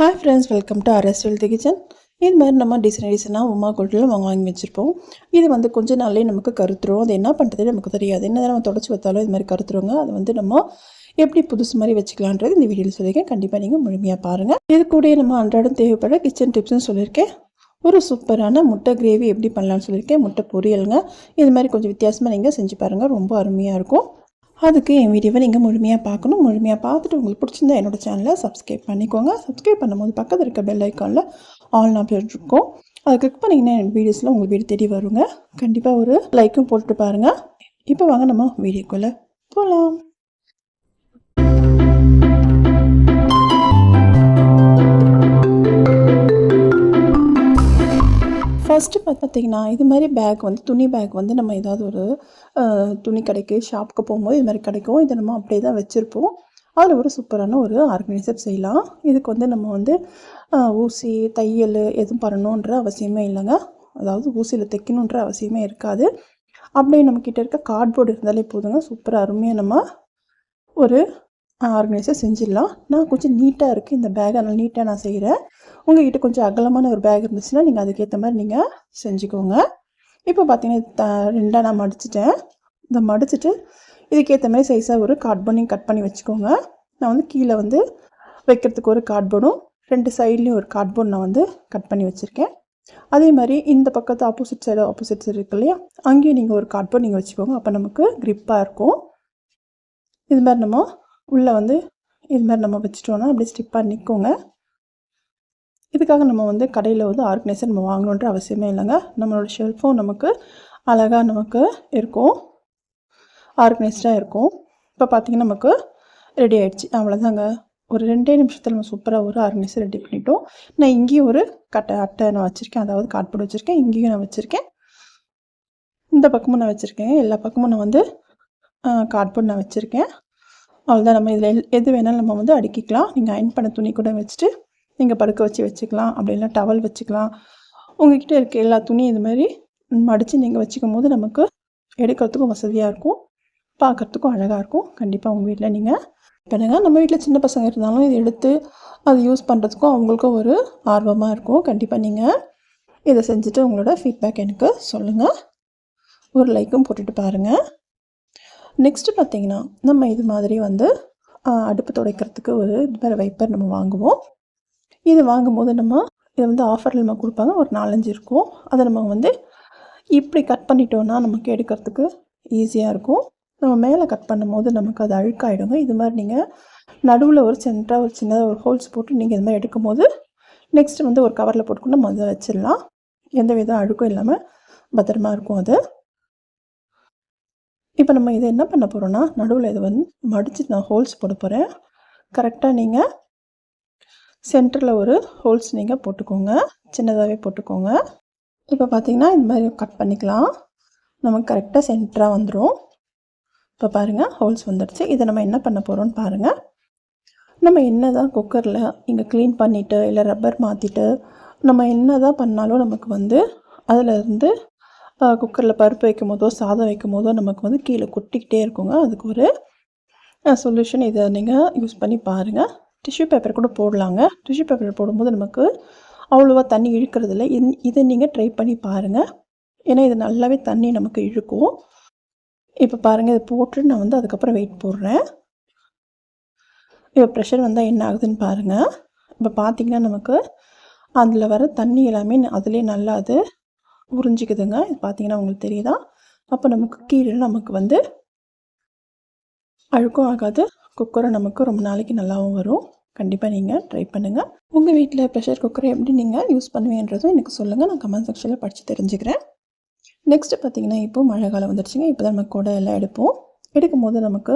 Hi friends welcome to Aras health kitchen இது மாதிரி நம்ம டிசைன் டிசைனாக உமா கோட்டில் வாங்க வாங்கி வச்சுருப்போம். இது வந்து கொஞ்ச நாள்லேயே நமக்கு கருத்துரும். அது என்ன பண்ணுறது நமக்கு தெரியாது. என்ன நம்ம தொடச்சி வைத்தாலும் இது மாதிரி கருத்துருங்க. அது வந்து நம்ம எப்படி புதுசு மாதிரி வச்சுக்கலான்றது இந்த வீடியோவில் சொல்லியிருக்கேன். கண்டிப்பாக நீங்கள் முழுமையாக பாருங்கள் இது கூட நம்ம அன்றாடம் தேவைப்பட கிச்சன் டிப்ஸ்னு சொல்லியிருக்கேன். ஒரு சூப்பரான முட்டை கிரேவி எப்படி பண்ணலான்னு சொல்லியிருக்கேன். முட்டை பொரியலுங்க. இது மாதிரி கொஞ்சம் வித்தியாசமாக நீங்கள் செஞ்சு பாருங்கள் ரொம்ப அருமையாக இருக்கும். அதுக்கு என் வீடியோவை நீங்கள் முழுமையாக பார்க்கணும். முழுமையாக பார்த்துட்டு உங்களுக்கு பிடிச்சிருந்தா என்னோடய சேனலை சப்ஸ்கிரைப் பண்ணிக்கோங்க. சப்ஸ்கிரைப் பண்ணும்போது பக்கத்தில் இருக்க பெல் ஐக்கானில் ஆல் ஆப்ஷன் இருக்கும். அதை கிளிக் பண்ணிங்கன்னா என் வீடியோஸில் உங்களுக்கு வீடு தேடி வருங்க. கண்டிப்பாக ஒரு லைக்கும் போட்டுட்டு பாருங்கள் இப்போ வாங்க நம்ம வீடியோக்குள்ளே போகலாம் பார்த்திங்கன்னா இது மாதிரி பேக் வந்து துணி பேக் வந்து நம்ம ஏதாவது ஒரு துணி கடைக்கு ஷாப்புக்கு போகும்போது இது மாதிரி கிடைக்கும். இதை நம்ம அப்படியே தான் வச்சுருப்போம். அதில் ஒரு சூப்பரான ஒரு ஆர்கனைசர் செய்யலாம். இதுக்கு வந்து நம்ம வந்து ஊசி தையல் எதுவும் பண்ணணுன்ற அவசியமே இல்லைங்க. அதாவது ஊசியில் தைக்கணுன்ற அவசியமே இருக்காது. அப்படியே நம்மக்கிட்ட இருக்க கார்ட்போர்டு இருந்தாலே போதுங்க. சூப்பராக அருமையாக நம்ம ஒரு ஆர்கனைசர் செஞ்சிடலாம். நான் கொஞ்சம் நீட்டாக இருக்குது இந்த பேக் அதனால் நீட்டாக நான் செய்கிறேன் உங்ககிட்ட கொஞ்சம் அகலமான ஒரு பேக் இருந்துச்சுன்னா நீங்கள் அதுக்கேற்ற மாதிரி நீங்கள் செஞ்சுக்கோங்க. இப்போ பார்த்தீங்கன்னா த ரெண்டாக நான் மடிச்சிட்டேன். இதை மடிச்சிட்டு இதுக்கேற்ற மாதிரி சைஸாக ஒரு கார்ட்போர்டையும் கட் பண்ணி வச்சுக்கோங்க. நான் வந்து கீழே வந்து வைக்கிறதுக்கு ஒரு கார்ட்போர்டும் ரெண்டு சைட்லேயும் ஒரு கார்ட்போர்ட் நான் வந்து கட் பண்ணி வச்சுருக்கேன். அதே மாதிரி இந்த பக்கத்து ஆப்போசிட் சைடு ஆப்போசிட் சைடு இருக்கு இல்லையா அங்கேயும் நீங்கள் ஒரு கார்ட்போர்ட் நீங்கள் வச்சுக்கோங்க. அப்போ நமக்கு க்ரிப்பாக இருக்கும். இது மாதிரி நம்ம உள்ளே வந்து இது மாதிரி நம்ம வச்சுட்டோன்னா அப்படியே ஸ்டிப்பாக நிற்குங்க இதுக்காக நம்ம வந்து கடையில் வந்து ஆர்கனைசர் நம்ம வாங்கணுன்ற அவசியமே இல்லைங்க. நம்மளோட ஷெல்ஃபும் நமக்கு அழகாக நமக்கு இருக்கும். ஆர்கனைஸ்டாக இருக்கும். இப்போ பார்த்தீங்கன்னா நமக்கு ரெடி ஆகிடுச்சு அவ்வளோதாங்க ஒரு ரெண்டே நிமிஷத்தில் நம்ம சூப்பராக ஒரு ஆர்கனைசர் ரெடி பண்ணிட்டோம். நான் இங்கேயும் ஒரு கட்டை அட்டை நான் வச்சுருக்கேன். அதாவது கார்ட்போர்ட் வச்சுருக்கேன். இங்கேயும் நான் வச்சுருக்கேன். இந்த பக்கமும் நான் வச்சுருக்கேன். எல்லா பக்கமும் நான் வந்து கார்ட்போர்ட் நான் வச்சுருக்கேன். அவ்வளோதான் நம்ம இதில் எது வேணாலும் நம்ம வந்து அடுக்கிக்கலாம். நீங்கள் அயன் பண்ண துணி கூட வச்சுட்டு நீங்கள் படுக்க வச்சு வச்சுக்கலாம். அப்படி இல்லைனா டவல் வச்சுக்கலாம். உங்ககிட்ட இருக்க எல்லா துணியும் இது மாதிரி மடித்து நீங்கள் வச்சுக்கும் போது நமக்கு எடுக்கிறதுக்கும் வசதியாக இருக்கும். பார்க்குறதுக்கும் அழகாக இருக்கும். கண்டிப்பாக உங்கள் வீட்டில் நீங்கள் பண்ணுங்க. நம்ம வீட்டில் சின்ன பசங்க இருந்தாலும் இதை எடுத்து அது யூஸ் பண்ணுறதுக்கும் அவங்களுக்கும் ஒரு ஆர்வமாக இருக்கும். கண்டிப்பாக நீங்கள் இதை செஞ்சுட்டு உங்களோட ஃபீட்பேக் எனக்கு சொல்லுங்கள் ஒரு லைக்கும் போட்டுட்டு பாருங்கள் நெக்ஸ்ட்டு பார்த்தீங்கன்னா நம்ம இது மாதிரி வந்து அடுப்பு துடைக்கிறதுக்கு ஒரு இது மாதிரி வைப்பர் நம்ம வாங்குவோம். இது வாங்கும்போது நம்ம இது வந்து ஆஃபரில் நம்ம கொடுப்பாங்க. ஒரு நாலஞ்சு இருக்கும். அதை நம்ம வந்து இப்படி கட் பண்ணிட்டோன்னா நமக்கு எடுக்கிறதுக்கு ஈஸியாக இருக்கும். நம்ம மேலே கட் பண்ணும்போது நமக்கு அது அழுக்காயிடுங்க. இது மாதிரி நீங்கள் நடுவில் ஒரு சென்டராக ஒரு சின்னதாக ஒரு ஹோல்ஸ் போட்டு நீங்கள் இது மாதிரி எடுக்கும்போது நெக்ஸ்ட் வந்து ஒரு கவரில் போட்டுக்கொண்டு நம்ம அதை வச்சிடலாம். எந்த வித அழுக்கும் இல்லாமல் பத்திரமா இருக்கும் அது. இப்போ நம்ம இதை என்ன பண்ண போகிறோன்னா நடுவில் இதை வந்து மடித்து நான் ஹோல்ஸ் போட போகிறேன் கரெக்டாக நீங்கள் சென்டரில் ஒரு ஹோல்ஸ் நீங்கள் போட்டுக்கோங்க. சின்னதாகவே போட்டுக்கோங்க. இப்போ பார்த்தீங்கன்னா இந்த மாதிரி கட் பண்ணிக்கலாம். நமக்கு கரெக்டாக சென்டராக வந்துடும் இப்போ பாருங்கள் ஹோல்ஸ் வந்துடுச்சு. இதை நம்ம என்ன பண்ண போகிறோம்னு பாருங்கள் நம்ம என்ன தான் குக்கரில் இங்கே க்ளீன் பண்ணிவிட்டு இல்லை ரப்பர் மாற்றிட்டு நம்ம என்ன தான் பண்ணாலும் நமக்கு வந்து அதில் இருந்து குக்கரில் பருப்பு வைக்கும் போதோ சாதம் வைக்கும் போதோ நமக்கு வந்து கீழே கொட்டிக்கிட்டே இருக்குங்க. அதுக்கு ஒரு சொல்யூஷன் இதை நீங்கள் யூஸ் பண்ணி பாருங்கள் டிஷ்யூ பேப்பர் கூட போடலாங்க. டிஷ்யூ பேப்பர் போடும்போது நமக்கு அவ்வளோவா தண்ணி இழுக்கிறதில்ல. இந் இதை நீங்கள் ட்ரை பண்ணி பாருங்கள் ஏன்னா இது நல்லாவே தண்ணி நமக்கு இழுக்கும். இப்போ பாருங்கள் இதை போட்டு நான் வந்து அதுக்கப்புறம் வெயிட் போடுறேன். இப்போ ப்ரெஷர் வந்தால் என்ன ஆகுதுன்னு பாருங்கள் இப்போ பார்த்தீங்கன்னா நமக்கு அதில் வர தண்ணி எல்லாமே அதிலே நல்லா அது உறிஞ்சிக்குதுங்க. இது பார்த்தீங்கன்னா உங்களுக்கு தெரியுதா? அப்போ நமக்கு கீழே நமக்கு வந்து அழுக்கும் ஆகாது. குக்கரை நமக்கு ரொம்ப நாளைக்கு நல்லாவும் வரும். கண்டிப்பாக நீங்கள் ட்ரை பண்ணுங்கள் உங்கள் வீட்டில் ப்ரெஷர் குக்கரை எப்படி நீங்கள் யூஸ் பண்ணுவீங்கன்றதும் எனக்கு சொல்லுங்கள் நான் கமெண்ட் செக்ஷனில் படித்து தெரிஞ்சுக்கிறேன். நெக்ஸ்ட்டு பார்த்தீங்கன்னா இப்போ மழை காலம் வந்துருச்சுங்க. இப்போ தான் நம்ம குடை எல்லாம் எடுப்போம். எடுக்கும் போது நமக்கு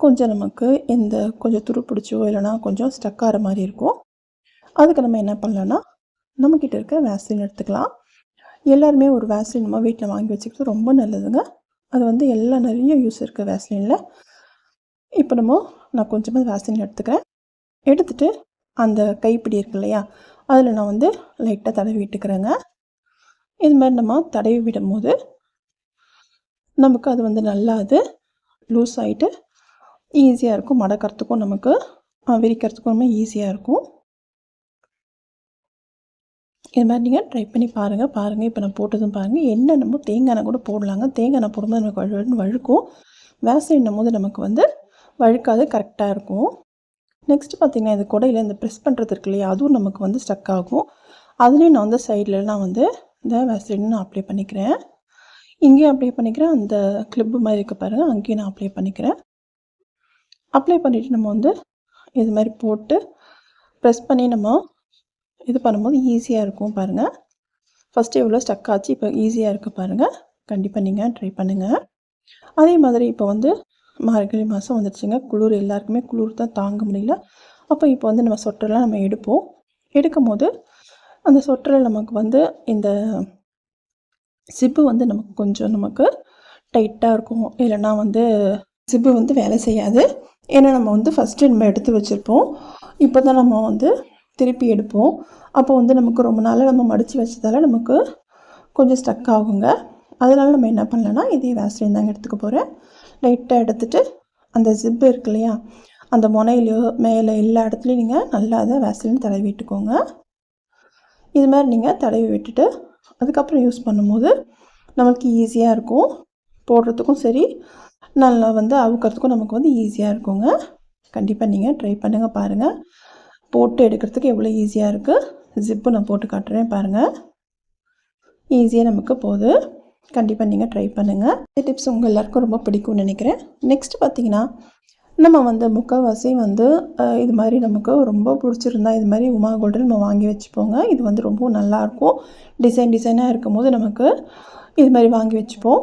கொஞ்சம் நமக்கு எந்த கொஞ்சம் துரு பிடிச்சோ இல்லைனா கொஞ்சம் ஸ்டக் ஆகிற மாதிரி இருக்கும். அதுக்கு நம்ம என்ன பண்ணலான்னா நம்மக்கிட்ட இருக்க வேஸ்லின் எடுத்துக்கலாம். எல்லாருமே ஒரு வேஸ்லின் நம்ம வீட்டில் வாங்கி வச்சுக்கிறது ரொம்ப நல்லதுங்க. அது வந்து எல்லா நிறைய யூஸ் இருக்குது வேஸ்லினில் இப்போ நம்ம நான் கொஞ்சமாக வேஸ்லின் எடுத்துக்கிறேன். எடுத்துட்டு அந்த கைப்பிடி இருக்கு இல்லையா அதில் நான் வந்து லைட்டாக தடவி விட்டுக்கிறேங்க. இது மாதிரி நம்ம தடவி விடும்போது நமக்கு அது வந்து நல்லா அது லூஸ் ஆகிட்டு ஈஸியாக இருக்கும். மடக்கிறதுக்கும் நமக்கு விரிக்கிறதுக்கும் ரொம்ப ஈஸியாக இருக்கும். இது மாதிரி நீங்கள் ட்ரை பண்ணி பாருங்கள் பாருங்கள் இப்போ நான் போட்டதும் பாருங்கள் என்ன நம்ம தேங்காய் எண்ணெய் கூட போடலாங்க. தேங்காய் எண்ணெய் போடும்போது நமக்கு வழு வழுக்கும். வேசலின்னும் போது நமக்கு வந்து வழுக்காது கரெக்டாக இருக்கும். நெக்ஸ்ட் பார்த்திங்கன்னா இது குடையில் இந்த ப்ரெஸ் பண்ணுறது இருக்கு இல்லையா அதுவும் நமக்கு வந்து ஸ்டக் ஆகும். அதுலேயும் நான் வந்து சைட்லலாம் வந்து இந்த வேசலின் நான் அப்ளை பண்ணிக்கிறேன். இங்கேயும் அப்ளை பண்ணிக்கிறேன் அந்த கிளிப்பு மாதிரி இருக்க பாருங்கள் அங்கேயும் நான் அப்ளை பண்ணிக்கிறேன். அப்ளை பண்ணிவிட்டு நம்ம வந்து இது மாதிரி போட்டு ப்ரெஸ் பண்ணி நம்ம இது பண்ணும்போது ஈஸியாக இருக்கும் பாருங்கள் ஃபஸ்ட்டு எவ்வளோ ஸ்டக் ஆச்சு இப்போ ஈஸியாக இருக்குது பாருங்கள் கண்டிப்பாக நீங்கள் ட்ரை பண்ணுங்கள் அதே மாதிரி இப்போ வந்து மார்கழி மாதம் வந்துடுச்சுங்க குளிர் எல்லாருக்குமே குளிர் தான் தாங்க முடியல. அப்போ இப்போ வந்து நம்ம சொட்டரெலாம் நம்ம எடுப்போம். எடுக்கும் போது அந்த சொட்டரில் நமக்கு வந்து இந்த சிப்பு வந்து நமக்கு கொஞ்சம் நமக்கு டைட்டாக இருக்கும். இல்லைன்னா வந்து சிப்பு வந்து வேலை செய்யாது. ஏன்னா நம்ம வந்து ஃபஸ்ட்டு நம்ம எடுத்து வச்சுருப்போம். இப்போ தான் நம்ம வந்து திருப்பி எடுப்போம். அப்போ வந்து நமக்கு ரொம்ப நாளாக நம்ம மடித்து வச்சதால நமக்கு கொஞ்சம் ஸ்டக் ஆகுங்க. அதனால நம்ம என்ன பண்ணலன்னா இதே வேஸ்லின் தாங்க எடுத்துக்க போகிறேன் லைட்டாக எடுத்துகிட்டு அந்த ஜிப்பு இருக்கு இல்லையா? அந்த முனையிலையோ மேலே எல்லா இடத்துலையும் நீங்கள் நல்லா அதை வேசலின் தடவி விட்டுக்கோங்க. இது மாதிரி நீங்கள் தடவி விட்டுட்டு அதுக்கப்புறம் யூஸ் பண்ணும்போது நம்மளுக்கு ஈஸியாக இருக்கும். போடுறதுக்கும் சரி நல்லா வந்து அவுக்கிறதுக்கும் நமக்கு வந்து ஈஸியாக இருக்குங்க. கண்டிப்பாக நீங்கள் ட்ரை பண்ணுங்கள் பாருங்கள் போட்டு எடுக்கிறதுக்கு எவ்வளோ ஈஸியாக இருக்குது ஜிப்பு நான் போட்டு காட்டுறேன் பாருங்கள் ஈஸியாக நமக்கு போகுது. கண்டிப்பாக நீங்கள் ட்ரை பண்ணுங்கள் இந்த டிப்ஸ் உங்கள் எல்லாருக்கும் ரொம்ப பிடிக்கும்னு நினைக்கிறேன். நெக்ஸ்ட் பார்த்தீங்கன்னா நம்ம வந்து முக்கால்வாசி வந்து இது மாதிரி நமக்கு ரொம்ப பிடிச்சிருந்தா இது மாதிரி உமா கோல்டு நம்ம வாங்கி வச்சுப்போங்க. இது வந்து ரொம்ப நல்லாயிருக்கும் டிசைன் டிசைனாக இருக்கும்போது நமக்கு இது மாதிரி வாங்கி வச்சுப்போம்.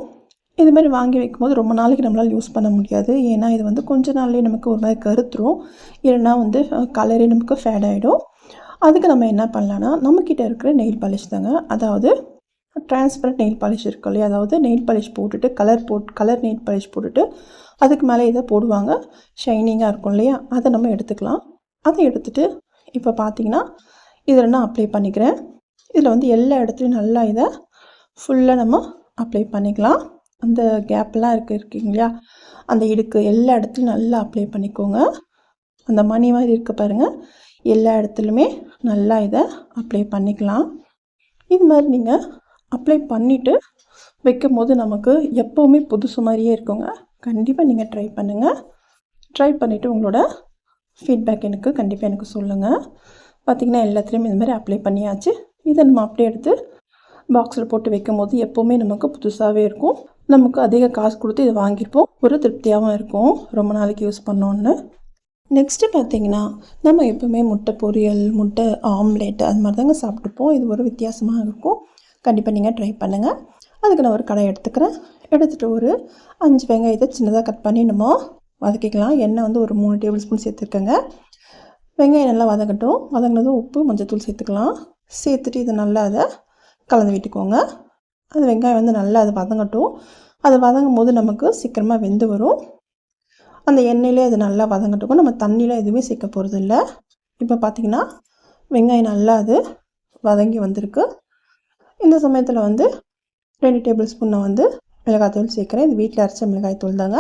இது மாதிரி வாங்கி வைக்கும்போது ரொம்ப நாளைக்கு நம்மளால் யூஸ் பண்ண முடியாது. ஏன்னா இது வந்து கொஞ்ச நாள்லேயே நமக்கு ஒரு மாதிரி கருத்துரும். இல்லைன்னா வந்து கலரே நமக்கு ஃபேட் ஆகிடும் அதுக்கு நம்ம என்ன பண்ணலான்னா நம்மக்கிட்ட இருக்கிற நெயில் பாலிஷ் தாங்க. அதாவது டிரான்ஸ்பரண்ட் நெயில் பாலிஷ் இருக்கு இல்லையா? அதாவது நெயில் பாலிஷ் போட்டுட்டு கலர் போட் கலர் நெயில் பாலிஷ் போட்டுட்டு அதுக்கு மேலே இதை போடுவாங்க. ஷைனிங்காக இருக்கும் இல்லையா? அதை நம்ம எடுத்துக்கலாம். அதை எடுத்துகிட்டு இப்போ பார்த்தீங்கன்னா இதில் நான் அப்ளை பண்ணிக்கிறேன். இதில் வந்து எல்லா இடத்துலையும் நல்லா இதை ஃபுல்லாக நம்ம அப்ளை பண்ணிக்கலாம். அந்த கேப்லாம் இருக்கு இருக்கீங்க இல்லையா? அந்த இடுக்கு எல்லா இடத்துலையும் நல்லா அப்ளை பண்ணிக்கோங்க. அந்த மணி மாதிரி இருக்க பாருங்கள் எல்லா இடத்துலையுமே நல்லா இதை அப்ளை பண்ணிக்கலாம். இது மாதிரி நீங்கள் அப்ளை பண்ணிவிட்டு வைக்கும் போது நமக்கு எப்போவுமே புதுசு மாதிரியே இருக்குங்க. கண்டிப்பாக நீங்கள் ட்ரை பண்ணுங்கள் ட்ரை பண்ணிவிட்டு உங்களோட ஃபீட்பேக் எனக்கு கண்டிப்பாக எனக்கு சொல்லுங்கள் பார்த்திங்கன்னா எல்லாத்துலேயுமே இந்த மாதிரி அப்ளை பண்ணியாச்சு. இதை நம்ம அப்படியே எடுத்து பாக்ஸில் போட்டு வைக்கும் போது எப்போவுமே நமக்கு புதுசாகவே இருக்கும். நமக்கு அதிக காசு கொடுத்து இதை வாங்கியிருப்போம். ஒரு திருப்தியாகவும் இருக்கும். ரொம்ப நாளைக்கு யூஸ் பண்ணோன்னு. நெக்ஸ்ட்டு பார்த்தீங்கன்னா நம்ம எப்போவுமே முட்டை பொரியல் முட்டை ஆம்லேட் அது மாதிரி தாங்க சாப்பிட்டுப்போம். இது ஒரு வித்தியாசமாக இருக்கும். கண்டிப்பாக நீங்கள் ட்ரை பண்ணுங்கள் அதுக்கு நான் ஒரு கடை எடுத்துக்கிறேன். எடுத்துகிட்டு ஒரு அஞ்சு வெங்காயத்தை சின்னதாக கட் பண்ணி நம்ம வதக்கிக்கலாம். எண்ணெய் வந்து ஒரு மூணு டேபிள் ஸ்பூன் சேர்த்துருக்கேங்க. வெங்காயம் நல்லா வதங்கட்டும். வதங்கினதும் உப்பு மஞ்சத்தூள் சேர்த்துக்கலாம். சேர்த்துட்டு இதை நல்லா அதை கலந்து விட்டுக்கோங்க. அது வெங்காயம் வந்து நல்லா அது வதங்கட்டும். அது வதங்கும் போது நமக்கு சீக்கிரமாக வெந்து வரும். அந்த எண்ணெயிலே அது நல்லா வதங்கட்டும். நம்ம தண்ணியில் எதுவுமே சேர்க்க போகிறது இல்லை இப்போ பார்த்தீங்கன்னா வெங்காயம் நல்லா அது வதங்கி வந்திருக்கு. இந்த சமயத்தில் வந்து ரெண்டு டேபிள் ஸ்பூனை நான் வந்து மிளகாய்த்தூள் சேர்க்குறேன். இது வீட்டில் அரைச்ச மிளகாய்த்தூள் தாங்க.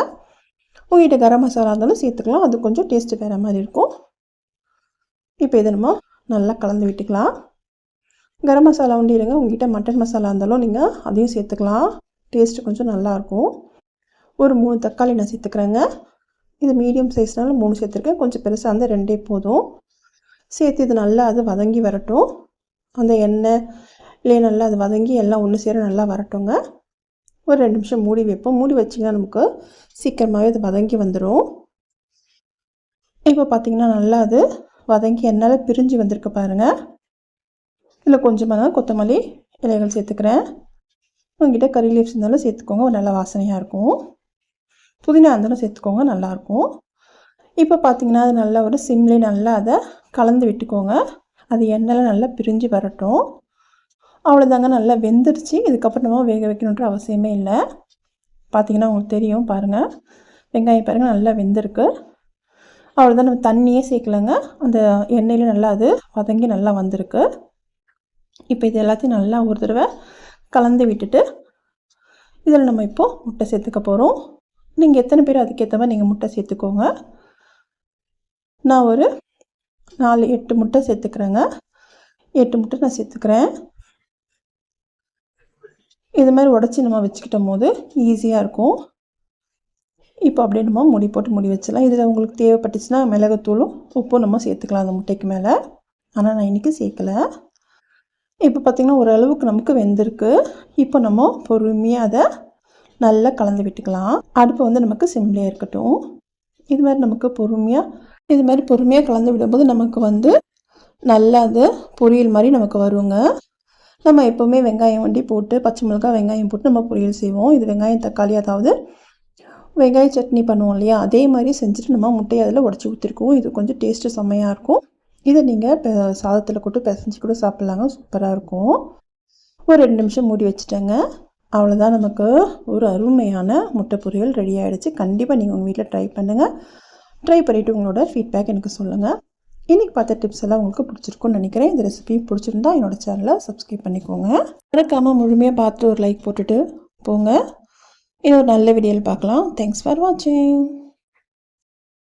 உங்கள்கிட்ட கரம் மசாலா இருந்தாலும் சேர்த்துக்கலாம். அது கொஞ்சம் டேஸ்ட்டு வேறு மாதிரி இருக்கும். இப்போ இதை நம்ம நல்லா கலந்து விட்டுக்கலாம். கரம் மசாலா ஒண்டி இருங்க. உங்ககிட்ட மட்டன் மசாலா இருந்தாலும் நீங்கள் அதையும் சேர்த்துக்கலாம். டேஸ்ட்டு கொஞ்சம் நல்லாயிருக்கும் ஒரு மூணு தக்காளி நான் சேர்த்துக்கிறேங்க. இது மீடியம் சைஸ்னால மூணு சேர்த்துருக்கேன். கொஞ்சம் பெருசாக இருந்தால் ரெண்டே போதும். சேர்த்து இது நல்லா அது வதங்கி வரட்டும். அந்த எண்ணெய் இல்லையே நல்லா அது வதங்கி எல்லாம் ஒன்று சேர நல்லா வரட்டுங்க. ஒரு ரெண்டு நிமிஷம் மூடி வைப்போம். மூடி வச்சிங்கன்னா நமக்கு சீக்கிரமாகவே அது வதங்கி வந்துடும் இப்போ பார்த்திங்கன்னா நல்லா அது வதங்கி என்னால் பிரிஞ்சு வந்திருக்கு பாருங்கள் இதில் கொஞ்சமாக கொத்தமல்லி இலைகள் சேர்த்துக்கிறேன். உங்ககிட்ட கறி லீவ்ஸ் இருந்தாலும் சேர்த்துக்கோங்க. ஒரு நல்ல வாசனையாக இருக்கும். புதினா இருந்தாலும் சேர்த்துக்கோங்க. நல்லாயிருக்கும் இப்போ பார்த்திங்கன்னா அது நல்லா ஒரு சிம்லே நல்லா அதை கலந்து விட்டுக்கோங்க. அது எண்ணெயில் நல்லா பிரிஞ்சு வரட்டும். அவ்வளோதாங்க நல்லா வெந்துருச்சு. இதுக்கப்புறம் நம்ம வேக வைக்கணுன்ற அவசியமே இல்லை. பார்த்தீங்கன்னா உங்களுக்கு தெரியும் பாருங்கள் வெங்காயம் பாருங்கள் நல்லா வெந்திருக்கு. அவ்வளோதான் நம்ம தண்ணியே சேர்க்கலங்க. அந்த எண்ணெயில் நல்லா அது வதங்கி நல்லா வந்திருக்கு. இப்போ இது எல்லாத்தையும் நல்லா ஒரு தடவை கலந்து விட்டுட்டு இதில் நம்ம இப்போது முட்டை சேர்த்துக்க போகிறோம் நீங்கள் எத்தனை பேர் அதுக்கேற்ற மாதிரி நீங்கள் முட்டை சேர்த்துக்கோங்க. நான் ஒரு நாலு எட்டு முட்டை சேர்த்துக்கிறேங்க. எட்டு முட்டை நான் சேர்த்துக்கிறேன். இது மாதிரி உடச்சி நம்ம வச்சுக்கிட்டும் போது ஈஸியாக இருக்கும். இப்போ அப்படியே நம்ம முடி போட்டு முடி வச்சிடலாம். இதில் உங்களுக்கு தேவைப்பட்டுச்சுன்னா மிளகுத்தூளும் உப்பும் நம்ம சேர்த்துக்கலாம் அந்த முட்டைக்கு மேலே. ஆனால் நான் இன்றைக்கி சேர்க்கலை. இப்போ பார்த்திங்கன்னா ஓரளவுக்கு நமக்கு வெந்திருக்கு. இப்போ நம்ம பொறுமையாக அதை நல்லா கலந்து விட்டுக்கலாம். அடுப்பு வந்து நமக்கு சிம்லேயே இருக்கட்டும். இது மாதிரி நமக்கு பொறுமையாக இது மாதிரி பொறுமையாக கலந்து விடும்போது நமக்கு வந்து நல்லா அது பொரியல் மாதிரி நமக்கு வருங்க. நம்ம எப்போவுமே வெங்காயம் வண்டி போட்டு பச்சை மிளகாய் வெங்காயம் போட்டு நம்ம பொரியல் செய்வோம். இது வெங்காயம் தக்காளி அதாவது வெங்காய சட்னி பண்ணுவோம் இல்லையா? அதே மாதிரி செஞ்சுட்டு நம்ம முட்டையை அதில் உடச்சி ஊற்றிருக்கோம் இது கொஞ்சம் டேஸ்ட்டு செம்மையாக இருக்கும். இதை நீங்கள் சாதத்தில் கூட்டு பிசைஞ்சு கூட சாப்பிட்லாங்க. சூப்பராக இருக்கும். ஒரு ரெண்டு நிமிஷம் மூடி வச்சுட்டேங்க. அவ்வளோதான் நமக்கு ஒரு அருமையான முட்டை பொரியல் ரெடி ஆகிடுச்சு கண்டிப்பாக நீங்கள் உங்கள் வீட்டில் ட்ரை பண்ணுங்கள் ட்ரை பண்ணிவிட்டு உங்களோட ஃபீட்பேக் எனக்கு சொல்லுங்கள் இன்றைக்கி பார்த்த டிப்ஸ் எல்லாம் உங்களுக்கு பிடிச்சிருக்கும்னு நினைக்கிறேன். இந்த ரெசிபி பிடிச்சிருந்தா என்னோட சேனலை சப்ஸ்கிரைப் பண்ணிக்கோங்க. மறக்காமல் முழுமையாக பார்த்துட்டு ஒரு லைக் போட்டுட்டு போங்க. இன்னொரு நல்ல வீடியோவில் பார்க்கலாம். தேங்க்ஸ் ஃபார் வாட்சிங்